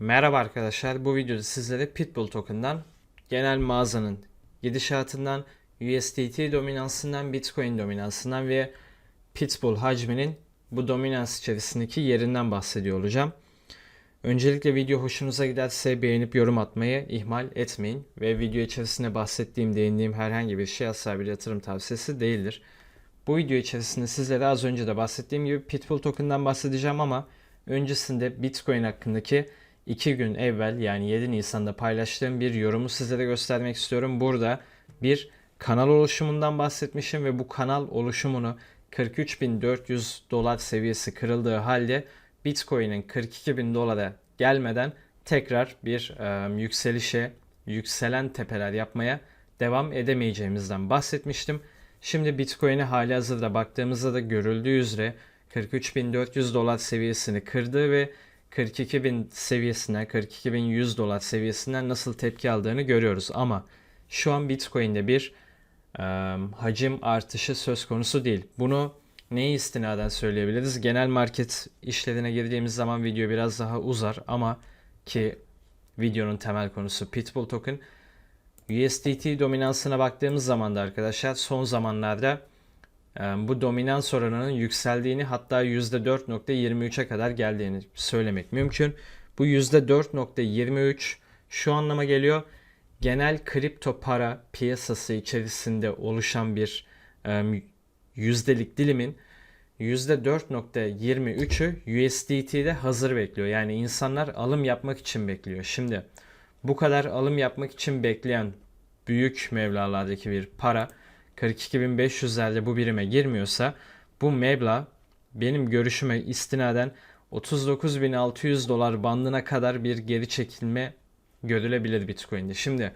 Merhaba arkadaşlar. Bu videoda sizlere Pitbull token'dan genel mağazanın gidişatından, USDT dominansından, Bitcoin dominansından ve Pitbull hacminin bu dominans içerisindeki yerinden bahsediyor olacağım. Öncelikle video hoşunuza giderse beğenip yorum atmayı ihmal etmeyin ve video içerisinde bahsettiğim, değindiğim herhangi bir şey asla bir yatırım tavsiyesi değildir. Bu video içerisinde sizlere az önce de bahsettiğim gibi Pitbull token'dan bahsedeceğim ama öncesinde Bitcoin hakkındaki 2 gün evvel yani 7 Nisan'da paylaştığım bir yorumu sizlere göstermek istiyorum. Burada bir kanal oluşumundan bahsetmişim ve bu kanal oluşumunu 43.400 dolar seviyesi kırıldığı halde Bitcoin'in 42.000 dolara gelmeden tekrar bir e, yükselişe, yükselen tepeler yapmaya devam edemeyeceğimizden bahsetmiştim. Şimdi Bitcoin'e hali hazırda baktığımızda da görüldüğü üzere 43.400 dolar seviyesini kırdı ve 42.000 seviyesine, 42.100 dolar seviyesinden nasıl tepki aldığını görüyoruz. Ama şu an Bitcoin'de bir e, hacim artışı söz konusu değil. Bunu neye istinaden söyleyebiliriz? Genel market işlerine girdiğimiz zaman video biraz daha uzar ama ki videonun temel konusu Pitbull token. USDT dominansına baktığımız zaman da arkadaşlar son zamanlarda bu dominans oranının yükseldiğini hatta %4.23'e kadar geldiğini söylemek mümkün. Bu %4.23 şu anlama geliyor. Genel kripto para piyasası içerisinde oluşan bir yüzdelik dilimin %4.23'ü USDT'de hazır bekliyor. Yani insanlar alım yapmak için bekliyor. Şimdi bu kadar alım yapmak için bekleyen büyük mevlalardaki bir para 42.500'lerde bu birime girmiyorsa bu meblağ benim görüşüme istinaden 39.600 dolar bandına kadar bir geri çekilme görülebilir Bitcoin'de. Şimdi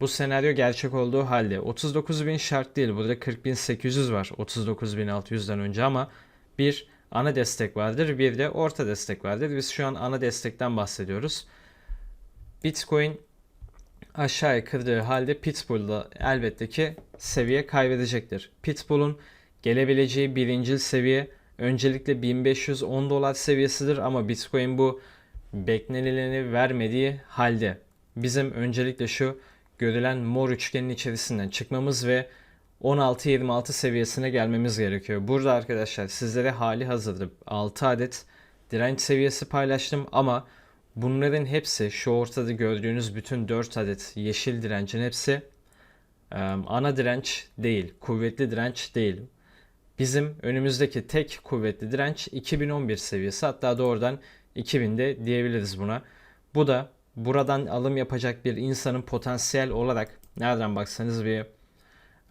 bu senaryo gerçek olduğu halde 39.000 şart değil. Burada 40.800 var 39.600'den önce ama bir ana destek vardır bir de orta destek vardır. Biz şu an ana destekten bahsediyoruz. Bitcoin aşağıya kırdığı halde Pitbull'da elbette ki seviye kaybedecektir. Pitbull'un gelebileceği birincil seviye öncelikle 1510 dolar seviyesidir ama Bitcoin bu beklenileni vermediği halde bizim öncelikle şu görülen mor üçgenin içerisinden çıkmamız ve 16-26 seviyesine gelmemiz gerekiyor. Burada arkadaşlar sizlere hali hazırda 6 adet direnç seviyesi paylaştım ama bunların hepsi şu ortada gördüğünüz bütün 4 adet yeşil direncin hepsi ana direnç değil, kuvvetli direnç değil. Bizim önümüzdeki tek kuvvetli direnç 2011 seviyesi hatta doğrudan 2000'de diyebiliriz buna. Bu da buradan alım yapacak bir insanın potansiyel olarak nereden baksanız bir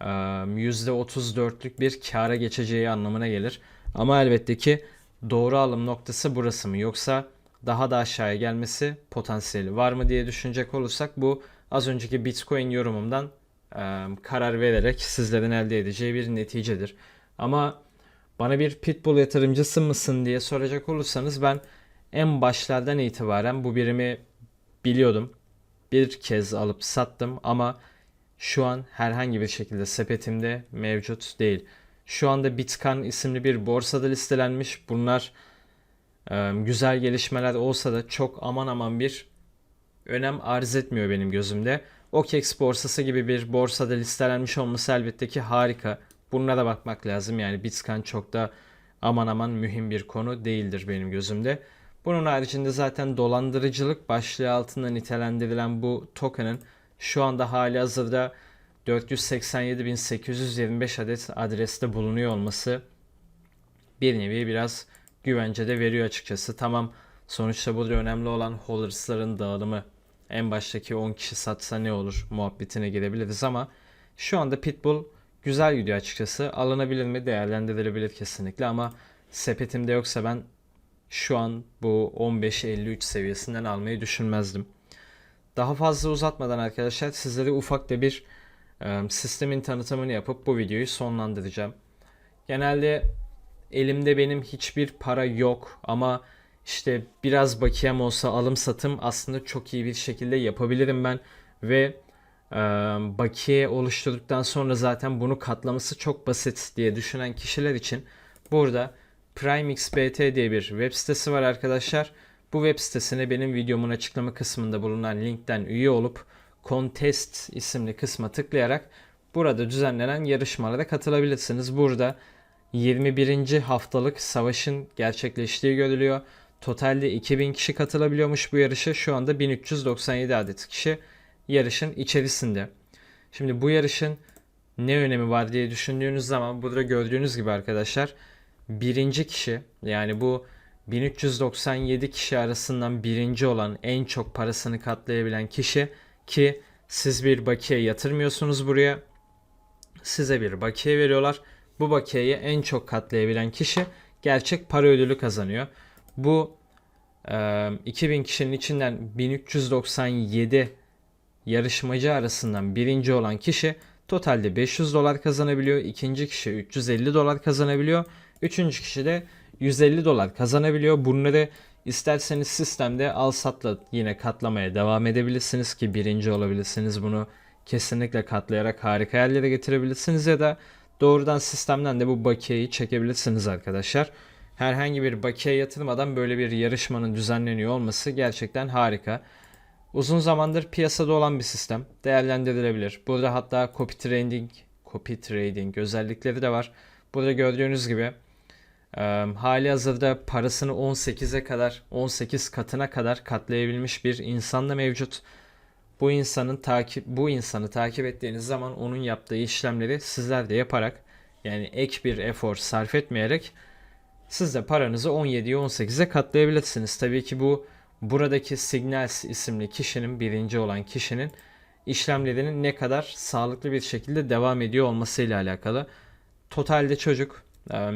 %34'lük bir kâra geçeceği anlamına gelir. Ama elbette ki doğru alım noktası burası mı yoksa daha da aşağıya gelmesi potansiyeli var mı diye düşünecek olursak bu az önceki Bitcoin yorumumdan karar vererek sizlerin elde edeceği bir neticedir. Ama bana bir pitbull yatırımcısı mısın diye soracak olursanız ben en başlardan itibaren bu birimi biliyordum. Bir kez alıp sattım ama şu an herhangi bir şekilde sepetimde mevcut değil. Şu anda Bitcoin isimli bir borsada listelenmiş. Bunlar e, güzel gelişmeler olsa da çok aman aman bir önem arz etmiyor benim gözümde. OKEX borsası gibi bir borsada listelenmiş olması elbette ki harika. Bunlara bakmak lazım. Yani Bitcoin çok da aman aman mühim bir konu değildir benim gözümde. Bunun haricinde zaten dolandırıcılık başlığı altında nitelendirilen bu token'ın şu anda hali hazırda 487.825 adet adreste bulunuyor olması bir nevi biraz güvence de veriyor açıkçası. Tamam sonuçta burada önemli olan holders'ların dağılımı. En baştaki 10 kişi satsa ne olur muhabbetine girebiliriz ama şu anda Pitbull güzel gidiyor açıkçası. Alınabilir mi? Değerlendirilebilir kesinlikle ama sepetimde yoksa ben şu an bu 15-53 seviyesinden almayı düşünmezdim. Daha fazla uzatmadan arkadaşlar sizlere ufak da bir e, sistemin tanıtımını yapıp bu videoyu sonlandıracağım. Genelde elimde benim hiçbir para yok ama işte biraz bakiyem olsa alım satım aslında çok iyi bir şekilde yapabilirim ben ve e, bakiye oluşturduktan sonra zaten bunu katlaması çok basit diye düşünen kişiler için burada PrimeXBT diye bir web sitesi var arkadaşlar. Bu web sitesine benim videomun açıklama kısmında bulunan linkten üye olup Contest isimli kısma tıklayarak burada düzenlenen yarışmalara katılabilirsiniz. Burada 21. haftalık savaşın gerçekleştiği görülüyor. Totalde 2000 kişi katılabiliyormuş bu yarışa. Şu anda 1397 adet kişi yarışın içerisinde. Şimdi bu yarışın ne önemi var diye düşündüğünüz zaman burada gördüğünüz gibi arkadaşlar birinci kişi yani bu 1397 kişi arasından birinci olan en çok parasını katlayabilen kişi ki siz bir bakiye yatırmıyorsunuz buraya. Size bir bakiye veriyorlar. Bu bakiyeyi en çok katlayabilen kişi gerçek para ödülü kazanıyor. Bu e, 2000 kişinin içinden 1397 yarışmacı arasından birinci olan kişi totalde 500 dolar kazanabiliyor. İkinci kişi 350 dolar kazanabiliyor. Üçüncü kişi de 150 dolar kazanabiliyor. Bunları isterseniz sistemde al satla yine katlamaya devam edebilirsiniz ki birinci olabilirsiniz. Bunu kesinlikle katlayarak harika yerlere getirebilirsiniz ya da doğrudan sistemden de bu bakiyeyi çekebilirsiniz arkadaşlar. Herhangi bir bakiye yatırmadan böyle bir yarışmanın düzenleniyor olması gerçekten harika. Uzun zamandır piyasada olan bir sistem. Değerlendirilebilir. Burada hatta copy trading, copy trading özellikleri de var. Burada gördüğünüz gibi e, hali hazırda parasını 18'e kadar, 18 katına kadar katlayabilmiş bir insan da mevcut. Bu insanın takip bu insanı takip ettiğiniz zaman onun yaptığı işlemleri sizler de yaparak yani ek bir efor sarf etmeyerek siz de paranızı 17'ye 18'e katlayabilirsiniz. Tabii ki bu buradaki Signals isimli kişinin birinci olan kişinin işlemlerinin ne kadar sağlıklı bir şekilde devam ediyor olmasıyla alakalı. Totalde çocuk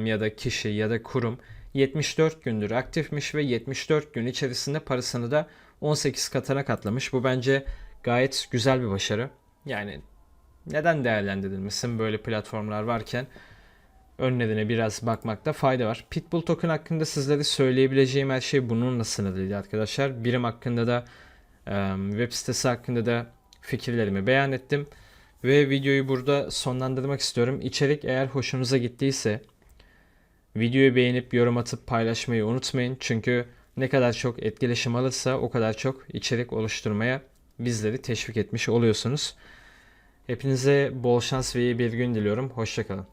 ya da kişi ya da kurum 74 gündür aktifmiş ve 74 gün içerisinde parasını da 18 katına katlamış. Bu bence gayet güzel bir başarı. Yani neden değerlendirilmesin böyle platformlar varken önlerine biraz bakmakta fayda var. Pitbull token hakkında sizlere söyleyebileceğim her şey bununla sınırlıydı arkadaşlar. Birim hakkında da web sitesi hakkında da fikirlerimi beyan ettim. Ve videoyu burada sonlandırmak istiyorum. İçerik eğer hoşunuza gittiyse videoyu beğenip yorum atıp paylaşmayı unutmayın. Çünkü ne kadar çok etkileşim alırsa o kadar çok içerik oluşturmaya bizleri teşvik etmiş oluyorsunuz. Hepinize bol şans ve iyi bir gün diliyorum. Hoşçakalın.